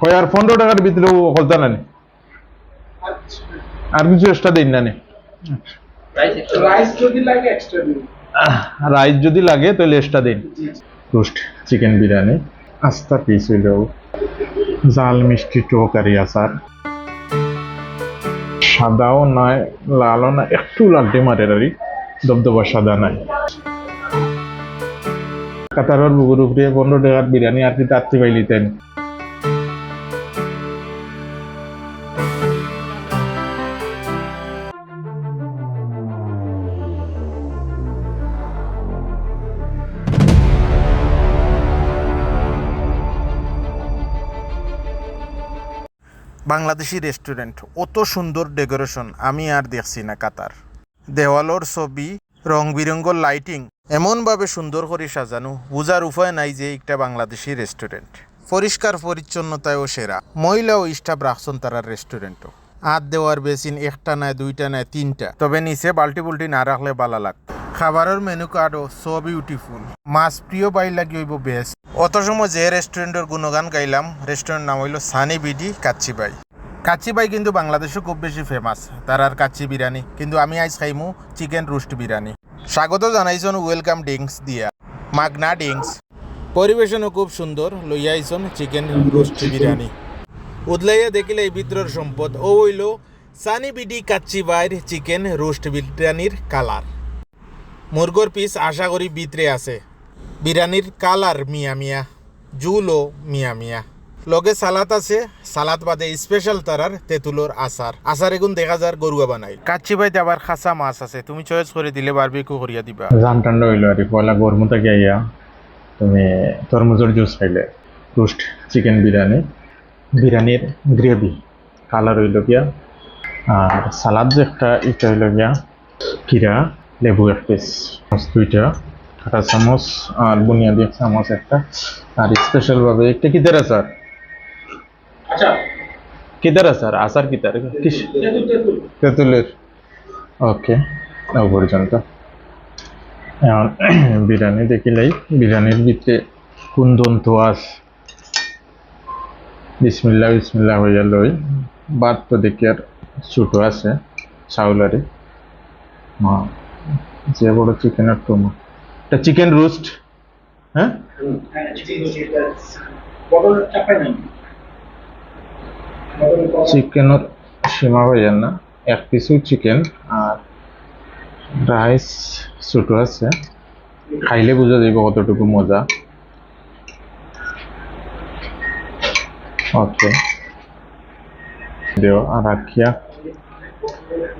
হয় আর পনেরো টাকার ভিতরেও হলতা না? আর কিছু এক্সট্রা দিন না রাইস যদি লাগে এক্সট্রা রাইস যদি লাগে তাহলে এক্সট্রা দিন রোস্ট চিকেন বিরিয়ানি আস্তা পিস হইল জাল মিষ্টি টোকারি আচার। সাদাও নাই লালও না একটু লালটে মারে আরই দবদবা সাদা নাই। কাতারের বুকুর উপরে পনেরো টাকার বিরিয়ানি আর কি তাত্রি পাইলিতেন বাংলাদেশি রেস্টুরেন্ট, অত সুন্দর ডেকোরেশন আমি আর দেখছি না কাতার। দেওয়ালর ছবি রং বিরঙ্গর লাইটিং, এমনভাবে সুন্দর করে সাজানো, বোঝার উপায় নাই যে একটা বাংলাদেশি রেস্টুরেন্ট। পরিষ্কার পরিচ্ছন্নতায়ও সেরা, মহিলা ও স্টাফ রাখছেন তারা রেস্টুরেন্টও। হাত দেওয়ার বেসিন একটা নাই, দুইটা নাই, তিনটা। তবে নিচে বাল্টি বুল্টি না রাখলে বালা লাগতো। খাবারের মেনু কার্ডও সো বিউটিফুল মাছ প্রিয় বাই লাগি হইব বেস্ট অত সময় যে রেস্টুরেন্টের গুণগান গাইলাম রেস্টুরেন্ট নাম হইল সানি বিডি, কাচ্চি বাই। কাচ্চি বাই কিন্তু বাংলাদেশে খুব বেশি ফেমাস তার আর কাচ্চি বিরিয়ানি। কিন্তু আমি আজ খাইমু চিকেন রোস্ট বিরিয়ানি। স্বাগত জানাইছন ওয়েলকাম ড্রিঙ্কস দিয়া। মাগনা ড্রিঙ্কস পরিবেশনও খুব সুন্দর, লইয়া চিকেন রোস্ট বিরিয়ানি। উদলাইয়া দেখিলে এই ভিতরের সম্পদ। ও হইল সানি বিডি, কাচ্চি বাইর চিকেন রোস্ট বিরিয়ানির কালার মুরগোর পিস আশা করি ভিতরে আছে। বিরিয়ানির কালার মিয়া মিয়া জুলও মিয়া মিয়া। লগে সালাদ আছে, সালাদ বাদে স্পেশাল তারার তেঁতুলোর আচার। আচার এগুন দেখা যার গরুয়া বানাই। কাচ্চি বাইতে আবার খাসা মাছ আছে, তুমি চয়েস করে দিলে বারবিকু করিয়া দিবা। জান ঠান্ডা হইল আর পয়লা গরম থেকে আইয়া তুমি তরমুজের জুস খাইলে। রোস্ট চিকেন বিরিয়ানি, বিরিয়ানির গ্রেভি কালার হইল গিয়া। আর সালাদ যে একটা, এটা হইল গিয়া, কিরা? লেবু এক পিস দুইটা কাঁটা চামচ আর বুনিয়াদি চামচ একটা। আর স্পেশাল ভাবে একটা কিতার আচার আচ্ছা। কিতার আচার আচার তেতুল তেঁতুলের। ওকে ও পর্যন্ত। এখন বিরিয়ানি দেখিলেই বিরিয়ানির ভিতরে কুন্দন তোয়াস বিসমিল্লা বিসমিল্লা হইয়া লই। বাদ তো দেখি আর ছোটো আছে চাউলারে মা যে বড় চিকেনের টোমা এটা চিকেন রোস্ট হ্যাঁ? হ্যাঁ? চিকেনের সীমা হইয়া না এক পিসও চিকেন আর রাইস ছোটো আছে। খাইলে বোঝা যাইব কতটুকু মজা। ওকে দেও আর রাখিয়া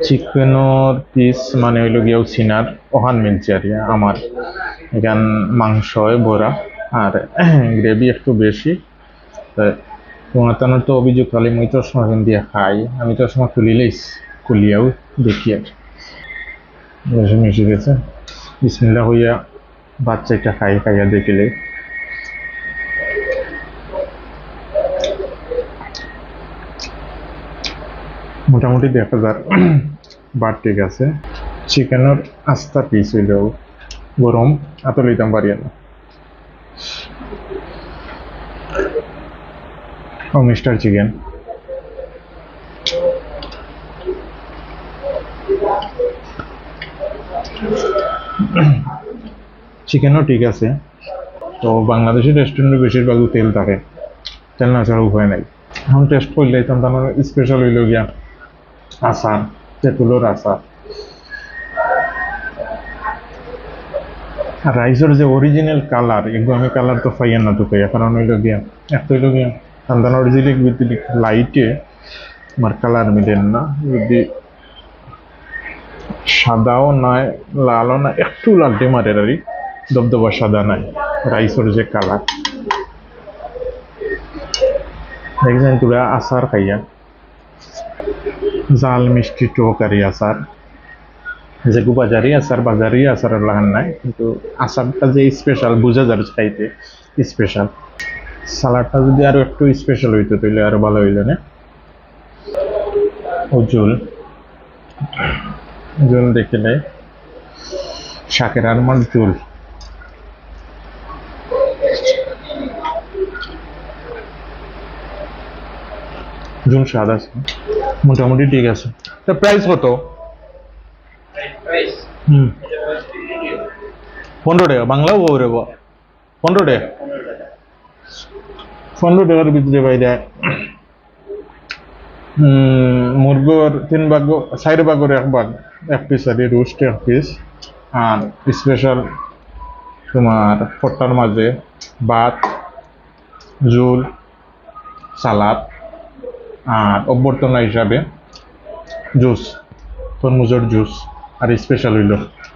চিকেনের পিস মানে হইল গিয়াও চিনার ওহান মিলছে আর আমার। এখান মাংস ভরা আর গ্রেভি একটু বেশি। তোমার তো অভিযোগ তাহলে মুই তো সময় দিয়ে খাই। আমি তো সময় খুলিলেই খুলিয়াও দেখি আর। মিশে গেছে। বিসমিল্লা হইয়া বাচ্চাটা খাই, খাইয়া দেখিলে মোটামুটি দেখা যার ঠিক আছে চিকেনের আস্তা পিস হইলেও গরম এত লইতাম পারি না ও মিস্টার চিকেন। চিকেনও ঠিক আছে। তো বাংলাদেশের রেস্টুরেন্টে বেশিরভাগ তেল থাকে। তেল না ছাড়া উপায় নাই। এখন টেস্ট করলে আমার স্পেশাল হইল গিয়া আচার তেঁতুলোর আচার আর রাইসের যে অরিজিনাল কালার এগুলো আমি কালার তো পাইয়া না পাইয়া কারণ হইল গিয়া, একটা হইল গিয়া সন্তান অরিজিনাল ভিতরে লাইটে আমার কালার মিলেন না, যদি সাদাও নয় লালও না একটু লালটে মারের আরই দবদবা সাদা নাই রাইসের যে কালার দেখছেন তোরা আচার খাইয়া জাল, মিষ্টি টোকারি আচার। যেগু বাজারি আচার বাজারি, আচার লাগান নাই, কিন্তু আচারটা যে স্পেশাল বোঝা যাবে খাইতে স্পেশাল সালাডটা যদি আরও একটু স্পেশাল হইতো তাহলে আরও ভালো হইল না? জোল জোল দেখিলে শাকের আরমার জোল জুন স্বাদ আছে। মোটামুটি ঠিক আছে। তা প্রাইস কত? হুম। পনেরো টাকা বাংলাও বউরে বা পনেরো টাকা? পনেরো টাকার ভিতরে বাইরে মুরগোর তিন ভাগ চার ভাগের এক ভাগ এক পিস আর রোস্ট এক পিস আর স্পেশাল তোমার পট্টার মাঝে ভাত জোল সালাদ। আর অভ্যর্থনা হিসাবে জুস, তরমুজের জুস আর স্পেশাল হইল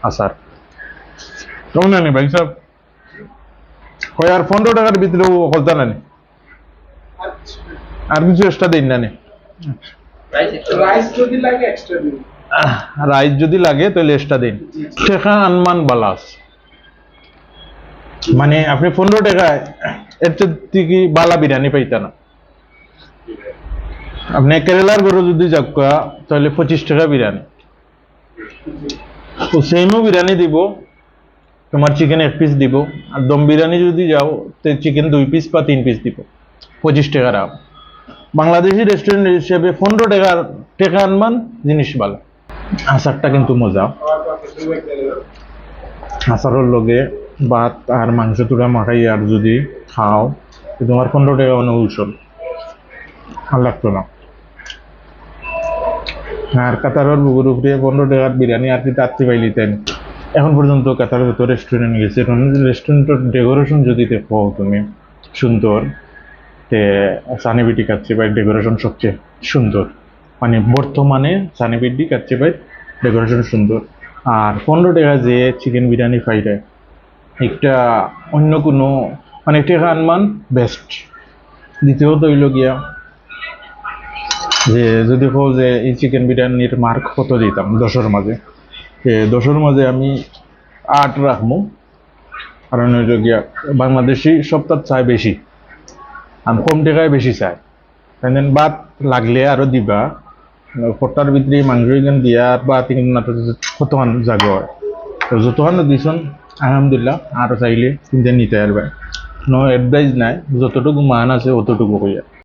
আচার। কেমন ভাই সাহেব হয় আর পনেরো টাকার ভিতরে হলতা নানি আর কিছু এক্সট্রা দিন নানি রাইস যদি লাগে তাহলে এক্সট্রা দিন শেখা আনমান বালাস। মানে আপনি পনেরো টাকায় এর থেকে বালা বিরিয়ানি পাইতা না। আপনি কেরালার গরু যদি যাক তাহলে পঁচিশ টাকা বিরিয়ানি। তো সেমও বিরিয়ানি দিব, তোমার চিকেন এক পিস দিব, আর দম বিরিয়ানি যদি যাও, তো চিকেন দুই পিস বা তিন পিস দিব, পঁচিশ টাকা দাম বাংলাদেশি রেস্টুরেন্ট হিসেবে পনেরো টাকার টাকা আনমান জিনিস ভালো। আচারটা কিন্তু মজা। আচারের লগে ভাত আর মাংস তুলা মাখাই আর যদি খাও তোমার পনেরো টাকা মানে উসল ভালো লাগতো না। আর কাতারের বুকুর উপরে পনেরো টাকার বিরিয়ানি আর কি তাত্তি পাইলিতেন এখন পর্যন্ত কাতারের ভেতর রেস্টুরেন্ট গেছে। রেস্টুরেন্টের ডেকোরেশন যদি দেখো তুমি, সুন্দর। তে সানিবিটি কাচ্ছে বাই ডেকোরেশন সবচেয়ে সুন্দর। মানে বর্তমানে সানিবিটি কাচ্ছে বাই ডেকোরেশন সুন্দর। আর পনেরো টাকা যে চিকেন বিরিয়ানি পাইলে একটা অন্য কোনো মানে টাকা আনমান বেস্ট দ্বিতীয়ত হইল গিয়া যে যদি কও যে এই চিকেন বিরিয়ানির মার্ক কত দিতাম দশের মাঝে? দশের মাঝে আমি আট রাখব কারণ হইল গিয়া বাংলাদেশি সপ্তাহ চাই বেশি। আমি কম টাকায় বেশি চাই দেন বাদ লাগলে আরও দিবা। ফটার ভিতরে মাংস দিয়া বা কতক্ষণ জাগ হয়। তো যতক্ষণ দিছন, আলহামদুলিল্লাহ, আরও চাইলে কিনতে নিতে পারবে। নো অ্যাডভাইস নাই, যতটুকু মান আছে, অতটুকু কইয়া।